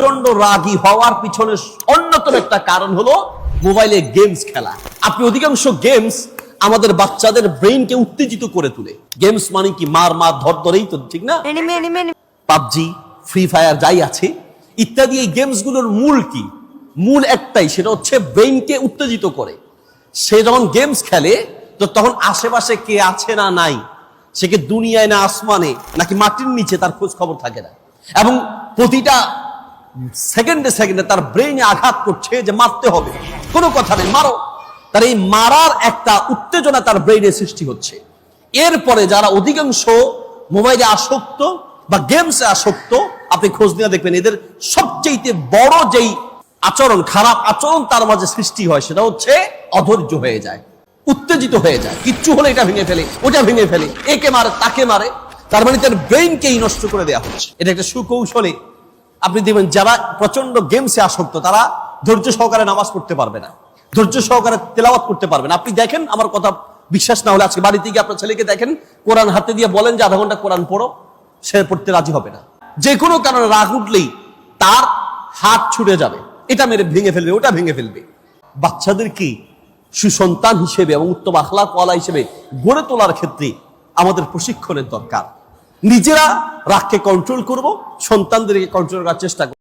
প্রচণ্ড রাগী হওয়ার পিছনে অন্যতম একটা কারণ হলো মোবাইলে গেমস খেলা। আপনি অধিকাংশ গেমস আমাদের বাচ্চাদের ব্রেইনকে উত্তেজিত করে তুলে। গেমস মানে কি? মার মার ধর ধরেই তো ঠিক না. পাবজি ফ্রি ফায়ার যাই আছে ইত্যাদি এই গেমসগুলোর মূল কি? মূল একটাই সেটা হচ্ছে ব্রেইনকে উত্তেজিত করে। সে যখন গেমস খেলে তো তখন আশেপাশে কে আছে না নাই সে কি দুনিয়ায় না আসমানে নাকি মাটির নিচে তার খোঁজ খবর থাকে না। এবং প্রতিটা সেকেন্ডে সেকেন্ডে তার ব্রেইনে আঘাত করছে যে মারতে হবে। কোনো কথা নেই, মারো। তার এই মারার একটা উত্তেজনা তার ব্রেইনে সৃষ্টি হচ্ছে। এরপরে যারা অধিকাংশ মোবাইলে আসক্ত বা গেমসে আসক্ত, আপনি খোঁজ নিয়ে দেখবেন, এদের সবচেয়ে বড় যেই আচরণ, খারাপ আচরণ তার মাঝে সৃষ্টি হয়, সেটা হচ্ছে অধৈর্য হয়ে যায়, উত্তেজিত হয়ে যায়। কিচ্ছু হলে এটা ভেঙে ফেলে, ওটা ভেঙে ফেলে, একে মারে, তাকে মারে। তার মানে তার ব্রেইনকেই নষ্ট করে দেওয়া হচ্ছে। এটা একটা সুকৌশলে আপনি দেখবেন যারা প্রচণ্ড গেমসে আসক্ত, তারা ধৈর্য সহকারে নামাজ পড়তে পারবে না। ধৈর্য সহকারে তেলাওয়াত করতে পারবে না। আপনি দেখেন, আমার কথা বিশ্বাস না হলে আজকে বাড়িতে গিয়ে আপনার ছেলেকে দেখেন, কোরআন হাতে দিয়ে বলেন যে আধা ঘণ্টা কোরআন পড়ো, সে পড়তে রাজি হবে না। যে কোনো কারণে রাগ উঠলেই তার হাত ছুটে যাবে। এটা মেরে ভেঙে ফেলবে, ওটা ভেঙে ফেলবে। বাচ্চাদের কি সুসন্তান হিসেবে এবং উত্তম আখলাক কলা হিসেবে গড়ে তোলার ক্ষেত্রে আমাদের প্রশিক্ষণের দরকার? নিজেরা রাগকে কন্ট্রোল করব সন্তানদেরকে কন্ট্রোল করার চেষ্টা করব।